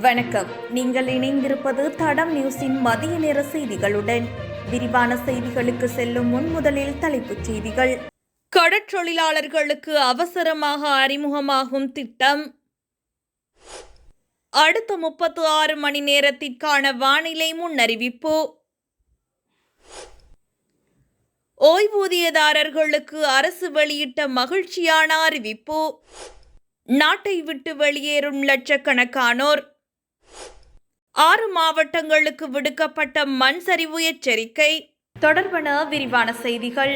வணக்கம். நீங்கள் இணைந்திருப்பது தடம் நியூஸின் மதிய நேர செய்திகளுடன். விரிவான செய்திகளுக்கு செல்லும் முன் முதலில் தலைப்புச் செய்திகள். கடற்றொழிலாளர்களுக்கு அவசரமாக அறிமுகமாகும் திட்டம். அடுத்த முப்பத்து ஆறு மணி நேரத்திற்கான வானிலை முன்னறிவிப்பு. ஓய்வூதியதாரர்களுக்கு அரசு வெளியிட்ட மகிழ்ச்சியான அறிவிப்பு. நாட்டை விட்டு வெளியேறும் லட்சக்கணக்கானோர். ஆறு மாவட்டங்களுக்கு விடுக்கப்பட்ட மண் சரிவு எச்சரிக்கை. தொடர்பான விரிவான செய்திகள்.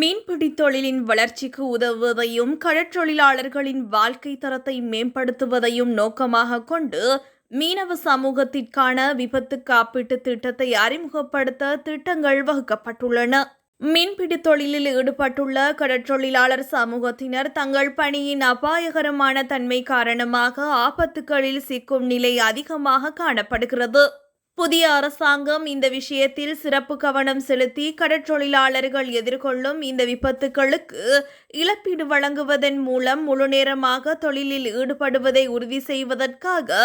மீன்பிடி தொழிலின் வளர்ச்சிக்கு உதவுவதையும் கடற்றொழிலாளர்களின் வாழ்க்கை தரத்தை மேம்படுத்துவதையும் நோக்கமாக கொண்டு மீனவ சமூகத்திற்கான விபத்து காப்பீட்டு திட்டத்தை அறிமுகப்படுத்த திட்டங்கள் வகுக்கப்பட்டுள்ளன. மீன்பிடி தொழிலில் ஈடுபட்டுள்ள கடற்றொழிலாளர் சமூகத்தினர் தங்கள் பணியின் அபாயகரமான தன்மை காரணமாக ஆபத்துகளில் சிக்கும் நிலை அதிகமாக காணப்படுகிறது. புதிய அரசாங்கம் இந்த விஷயத்தில் சிறப்பு கவனம் செலுத்தி கடற்றொழிலாளர்கள் எதிர்கொள்ளும் இந்த விபத்துகளுக்கு இழப்பீடு வழங்குவதன் மூலம் முழுநேரமாக தொழிலில் ஈடுபடுவதை உறுதி செய்வதற்காக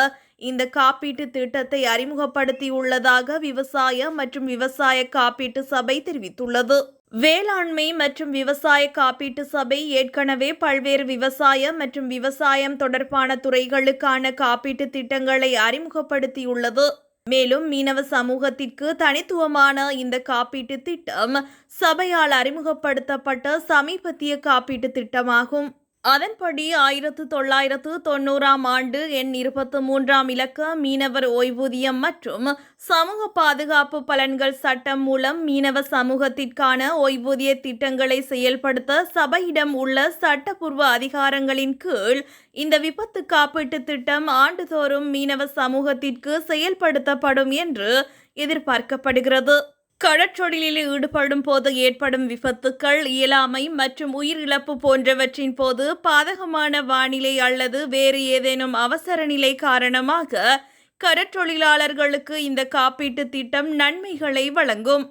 இந்த காப்பீட்டு திட்டத்தை அறிமுகப்படுத்தியுள்ளதாக விவசாய மற்றும் விவசாய காப்பீட்டு சபை தெரிவித்துள்ளது. வேளாண்மை மற்றும் விவசாய காப்பீட்டு சபை ஏற்கனவே பல்வேறு விவசாய மற்றும் விவசாயம் தொடர்பான துறைகளுக்கான காப்பீட்டு திட்டங்களை அறிமுகப்படுத்தியுள்ளது. மேலும் மீனவ சமூகத்திற்கு தனித்துவமான இந்த காப்பீட்டு திட்டம் சபையால் அறிமுகப்படுத்தப்பட்ட சமீபத்திய காப்பீட்டு திட்டமாகும். அதன்படி ஆயிரத்து தொள்ளாயிரத்து தொண்ணூறாம் ஆண்டு எண் இருபத்து மூன்றாம் இலக்க மீனவர் ஓய்வூதியம் மற்றும் சமூக பாதுகாப்பு பலன்கள் சட்டம் மூலம் மீனவ சமூகத்திற்கான ஓய்வூதிய திட்டங்களை செயல்படுத்த சபையிடம் உள்ள சட்டப்பூர்வ அதிகாரங்களின் கீழ் இந்த விபத்து காப்பீட்டு திட்டம் ஆண்டுதோறும் மீனவ சமூகத்திற்கு செயல்படுத்தப்படும் என்று எதிர்பார்க்கப்படுகிறது. கடற்றொழிலில் ஈடுபடும் போது ஏற்படும் விபத்துக்கள் இயலாமை மற்றும் உயிரிழப்பு போன்றவற்றின் போது பாதகமான வானிலை அல்லது வேறு ஏதேனும் அவசர நிலை காரணமாக கடற்றொழிலாளர்களுக்கு இந்த காப்பீட்டு திட்டம் நன்மைகளை வழங்கும்.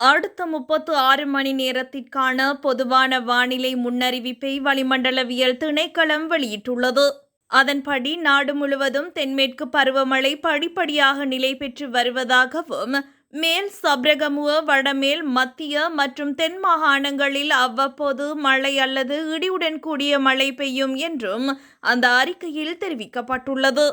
அடுத்த முப்பத்து ஆறு மணி நேரத்திற்கான பொதுவான வானிலை முன்னறிவிப்பை வளிமண்டலவியல் திணைக்களம் வெளியிட்டுள்ளது. அதன்படி நாடு முழுவதும் தென்மேற்கு பருவமழை படிப்படியாக நிலை பெற்று வருவதாகவும் மேல் சப்ரகமுவ வடமேல் மத்திய மற்றும் தென் மாகாணங்களில் அவ்வப்போது மழை அல்லது இடியுடன் கூடிய மழை பெய்யும் என்றும் அந்த அறிக்கையில் தெரிவிக்கப்பட்டுள்ளது.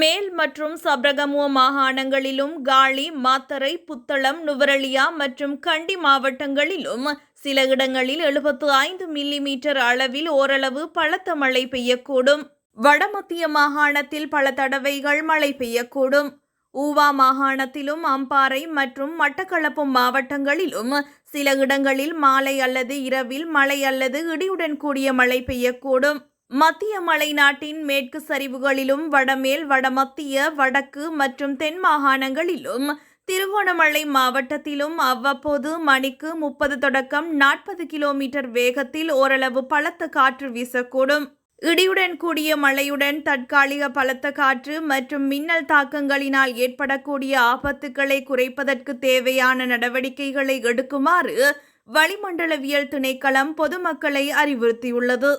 மேல் மற்றும் சப்ரகமுவ மாகாணங்களிலும் காலி மாத்தரை புத்தளம் நுவரலியா மற்றும் கண்டி மாவட்டங்களிலும் சில இடங்களில் எழுபத்து ஐந்து மில்லிமீட்டர் அளவில் ஓரளவு பலத்த மழை பெய்யக்கூடும். வடமத்திய மாகாணத்தில் பல தடவைகள் மழை பெய்யக்கூடும். ஊவா மாகாணத்திலும் அம்பாறை மற்றும் மட்டக்களப்பு மாவட்டங்களிலும் சில இடங்களில் மாலை அல்லது இரவில் மழை அல்லது இடியுடன் கூடிய மழை பெய்யக்கூடும். மத்திய மலைநாட்டின் மேற்கு சரிவுகளிலும் வடமேல் வடமத்திய வடக்கு மற்றும் தென் மாகாணங்களிலும் திருகோணமலை மாவட்டத்திலும் அவ்வப்போது மணிக்கு முப்பது தொடக்கம் நாற்பது கிலோமீட்டர் வேகத்தில் ஓரளவு பலத்த காற்று வீசக்கூடும். இடியுடன் கூடிய மழையுடன் தற்காலிக பலத்த காற்று மற்றும் மின்னல் தாக்கங்களினால் ஏற்படக்கூடிய ஆபத்துக்களை குறைப்பதற்கு தேவையான நடவடிக்கைகளை எடுக்குமாறு வளிமண்டலவியல் திணைக்களம் பொதுமக்களை அறிவுறுத்தியுள்ளது.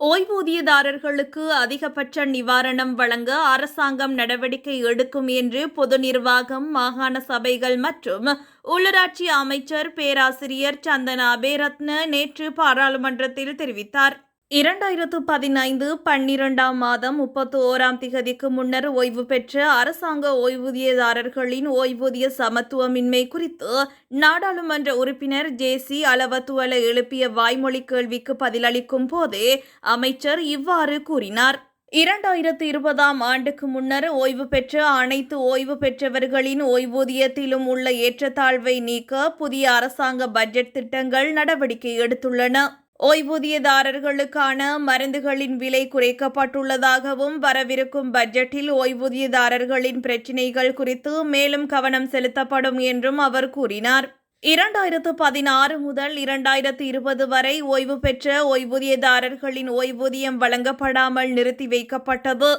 ஓய்வூதியதாரர்களுக்கு அதிகபட்ச நிவாரணம் வழங்க அரசாங்கம் நடவடிக்கை எடுக்கும் என்று பொது நிர்வாகம் மாகாண சபைகள் மற்றும் உள்ளூராட்சி அமைச்சர் பேராசிரியர் சந்தனா அபேரத்ன நேற்று பாராளுமன்றத்தில் தெரிவித்தார். இரண்டாயிரத்து பதினைந்து பன்னிரெண்டாம் மாதம் முப்பத்து ஓராம் திகதிக்கு முன்னர் ஓய்வு பெற்ற அரசாங்க ஓய்வூதியதாரர்களின் ஓய்வூதிய சமத்துவமின்மை குறித்து நாடாளுமன்ற உறுப்பினர் ஜே சி அளவத்துவல எழுப்பிய வாய்மொழி கேள்விக்கு பதிலளிக்கும் போதே அமைச்சர் இவ்வாறு கூறினார். இரண்டாயிரத்து இருபதாம் ஆண்டுக்கு முன்னர் ஓய்வு பெற்ற அனைத்து ஓய்வு பெற்றவர்களின் ஓய்வூதியத்திலும் உள்ள ஏற்றத்தாழ்வை நீக்க புதிய அரசாங்க பட்ஜெட் திட்டங்கள் நடவடிக்கை எடுத்துள்ளன. ஓய்வூதியதாரர்களுக்கான மருந்துகளின் விலை குறைக்கப்பட்டுள்ளதாகவும் வரவிருக்கும் பட்ஜெட்டில் ஓய்வூதியதாரர்களின் பிரச்சினைகள் குறித்து மேலும் கவனம் செலுத்தப்படும் என்றும் அவர் கூறினார். இரண்டாயிரத்து பதினாறு முதல் இரண்டாயிரத்து இருபது வரை ஓய்வு பெற்ற ஓய்வூதியதாரர்களின் ஓய்வூதியம் வழங்கப்படாமல் நிறுத்தி வைக்கப்பட்டது.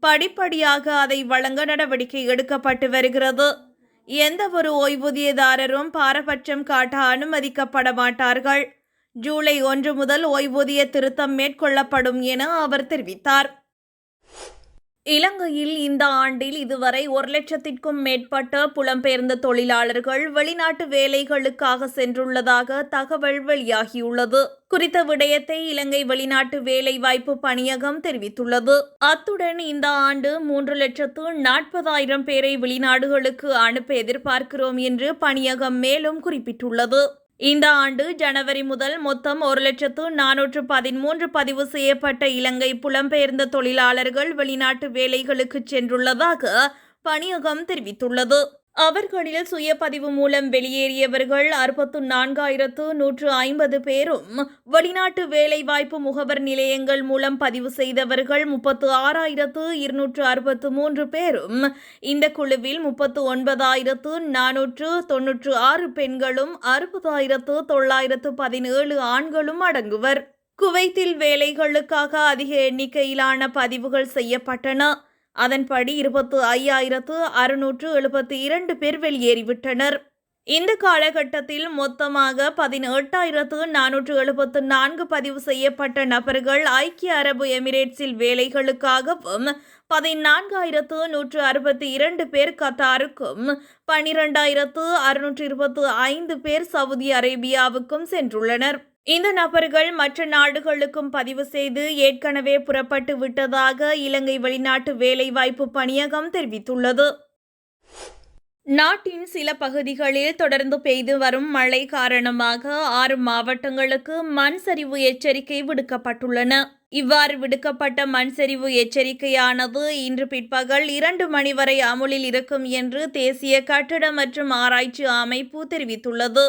படிப்படியாக அதை வழங்க நடவடிக்கை எடுக்கப்பட்டு வருகிறது. எந்த ஒரு ஓய்வூதியதாரரும் பாரபட்சம் காட்ட அனுமதிக்கப்பட மாட்டார்கள். ஜூலை ஒன்று முதல் ஓய்வூதிய திருத்தம் மேற்கொள்ளப்படும் என அவர் தெரிவித்தார். இலங்கையில் இந்த ஆண்டில் இதுவரை ஒரு லட்சத்திற்கும் மேற்பட்ட புலம்பெயர்ந்த தொழிலாளர்கள் வெளிநாட்டு வேலைகளுக்காக சென்றுள்ளதாக தகவல் வெளியாகியுள்ளது. குறித்த விடயத்தை இலங்கை வெளிநாட்டு வேலைவாய்ப்பு பணியகம் தெரிவித்துள்ளது. அத்துடன் இந்த ஆண்டு மூன்று லட்சத்து நாற்பதாயிரம் பேரை வெளிநாடுகளுக்கு அனுப்ப எதிர்பார்க்கிறோம் என்று பணியகம் மேலும் குறிப்பிட்டுள்ளது. இந்த ஆண்டு ஜனவரி முதல் மொத்தம் ஒரு லட்சத்து நானூற்று பதிமூன்று பதிவு செய்யப்பட்ட இலங்கை புலம்பெயர்ந்த தொழிலாளர்கள் வெளிநாட்டு வேலைகளுக்கு சென்றுள்ளதாக பணியகம் தெரிவித்துள்ளது. அவர்களில் சுயபதிவு மூலம் வெளியேறியவர்கள் அறுபத்து நான்காயிரத்து நூற்று ஐம்பது பேரும் வெளிநாட்டு வேலைவாய்ப்பு முகவர் நிலையங்கள் மூலம் பதிவு செய்தவர்கள் முப்பத்து ஆறாயிரத்து இருநூற்று அறுபத்து மூன்று பேரும். இந்த குழுவில் முப்பத்து ஒன்பதாயிரத்து நானூற்று தொன்னூற்று ஆறு பெண்களும் அறுபதாயிரத்து தொள்ளாயிரத்து பதினேழு ஆண்களும் அடங்குவர். குவைத்தில் வேலைகளுக்காக அதிக எண்ணிக்கையிலான பதிவுகள் செய்யப்பட்டன. அதன்படி இருபத்து ஐயாயிரத்து அறுநூற்று எழுபத்தி இரண்டு பேர் வெளியேறிவிட்டனர். இந்த காலகட்டத்தில் மொத்தமாக பதினெட்டாயிரத்து நானூற்று எழுபத்து நான்கு பதிவு செய்யப்பட்ட நபர்கள் ஐக்கிய அரபு எமிரேட்ஸில் வேலைகளுக்காகவும் பதினான்காயிரத்து நூற்று அறுபத்தி இரண்டு பேர் கத்தாருக்கும் பனிரெண்டாயிரத்து அறுநூற்று இருபத்து ஐந்து பேர் சவுதி அரேபியாவுக்கும் சென்றுள்ளனர். இந்த நபர்கள் மற்ற நாடுகளுக்கும் பதிவு செய்து ஏற்கனவே புறப்பட்டு விட்டதாக இலங்கை வெளிநாட்டு வேலைவாய்ப்பு பணியகம் தெரிவித்துள்ளது. நாட்டின் சில பகுதிகளில் தொடர்ந்து பெய்து வரும் மழை காரணமாக ஆறு மாவட்டங்களுக்கு மண் சரிவு எச்சரிக்கை விடுக்கப்பட்டுள்ளன. இவ்வாறு விடுக்கப்பட்ட மண் சரிவு எச்சரிக்கையானது இன்று பிற்பகல் இரண்டு மணி வரை அமுலில் இருக்கும் என்று தேசிய கட்டட மற்றும் ஆராய்ச்சி அமைப்பு தெரிவித்துள்ளது.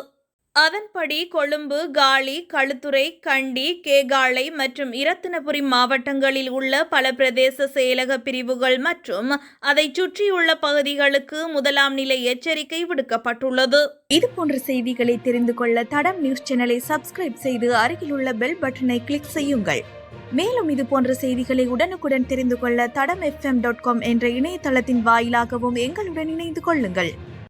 அதன்படி கொழும்பு காலி களுத்துறை கண்டி கேகாலை மற்றும் இரத்தினபுரி மாவட்டங்களில் உள்ள பல பிரதேச செயலக பிரிவுகள் மற்றும் அதைச் சுற்றியுள்ள பகுதிகளுக்கு முதலாம் நிலை எச்சரிக்கை விடுக்கப்பட்டுள்ளது. இது போன்ற செய்திகளை தெரிந்து கொள்ள தடம் நியூஸ் சேனலை சப்ஸ்கிரைப் செய்து அருகிலுள்ள பெல் பட்டனை கிளிக் செய்யுங்கள். மேலும் இது போன்ற செய்திகளை உடனுக்குடன் தெரிந்து கொள்ள தடம் எஃப்எம் டாட் காம் என்ற இணையதளத்தின் வாயிலாகவும் எங்களுடன் இணைந்து கொள்ளுங்கள்.